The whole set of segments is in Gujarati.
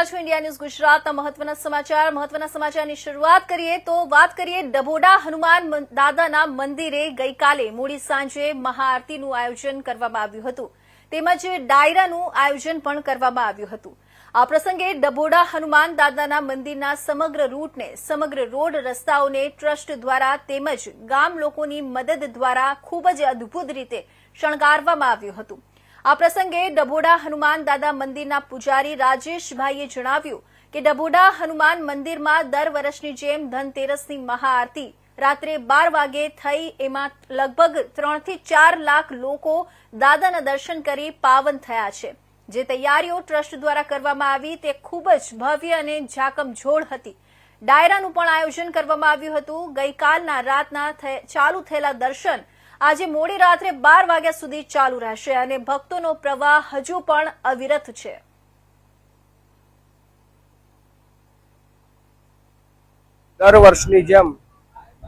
રહ્યા છો ઇન્ડિયા ન્યૂઝ ગુજરાતના મહત્વના સમાચાર. મહત્વના સમાચારની શરૂઆત કરીએ તો વાત કરીએ ડભોડા હનુમાન દાદાના મંદિરે ગઈકાલે મોડી સાંજે મહાઆરતીનું આયોજન કરવામાં આવ્યું હતું. તેમજ ડાયરાનું આયોજન પણ કરવામાં આવ્યું હતું. આ પ્રસંગે ડભોડા હનુમાન દાદાના મંદિરના સમગ્ર રૂટને, સમગ્ર રોડ રસ્તાઓને ટ્રસ્ટ દ્વારા તેમજ ગામ લોકોની મદદ દ્વારા ખૂબ જ અદભુત રીતે શણગારવામાં આવ્યું હતું. આ પ્રસંગે ડભોડા હનુમાન દાદા મંદિરના પૂજારી રાજેશભાઈએ જણાવ્યું કે ડભોડા હનુમાન મંદિરમાં દર વર્ષની જેમ ધનતેરસની મહાઆરતી રાત્રે બાર વાગે થઈ, એમાં લગભગ ત્રણથી ચાર લાખ લોકો દાદાના દર્શન કરી પાવન થયા છે. જે તૈયારીઓ ટ્રસ્ટ દ્વારા કરવામાં આવી તે ખૂબ જ ભવ્ય અને ઝાકમઝોળ હતી. ડાયરાનું પણ આયોજન કરવામાં આવ્યું હતું. ગઈકાલના રાતના ચાલુ થયેલા દર્શન આજે મોડી રાત્રે બાર વાગ્યા સુધી ચાલુ રહેશે અને ભક્તોનો પ્રવાહ હજુ પણ અવિરત છે. દર વર્ષની જેમ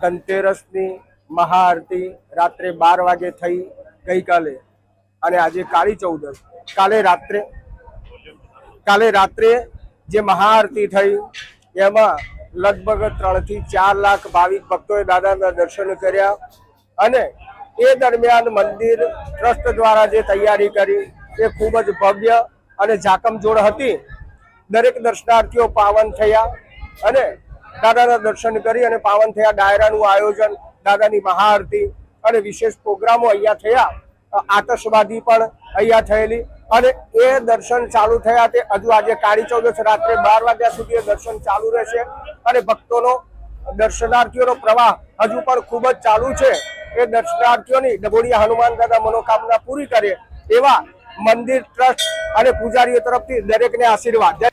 ધનતેરસની મહાઆરતી રાત્રે બાર વાગે થઈ ગઈકાલે અને આજે કાળી ચૌદસ. કાલે રાત્રે કાલે રાત્રે જે મહાઆરતી થઈ, એમાં લગભગ ત્રણથી ચાર લાખ ભાવિક ભક્તોએ દાદાના દર્શન કર્યા અને એ દરમિયાન મંદિર ટ્રસ્ટ દ્વારા જે તૈયારી કરી, એ ખૂબ જ ભવ્ય અને જાકમજોડ હતી. દરેક દર્શનાર્થીઓ પાવન થયા અને દાદાના દર્શન કરી અને પાવન થયા ડાયરાનું આયોજન, દાદાની મહાઆરતી અને વિશેષ પ્રોગ્રામો અહીંયા થયા. આતશવાદી પણ અહીંયા થયેલી અને એ દર્શન ચાલુ થયા તે હજુ આજે કાળી ચૌદશ રાત્રે બાર વાગ્યા સુધી એ દર્શન ચાલુ રહેશે અને ભક્તોનો દર્શનાર્થીઓનો પ્રવાહ હજુ પણ ખૂબ જ ચાલુ છે. એ દર્શનાર્થીઓની ડભોડિયા હનુમાન દાદા મનોકામના પૂરી કરે એવા મંદિર ટ્રસ્ટ અને પૂજારીઓ તરફથી દરેકને આશીર્વાદ.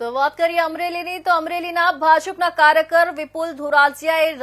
તો વાત કરીએ અમરેલીની, તો અમરેલીના ભાજપના કાર્યકર વિપુલ ધોરાજીયાએ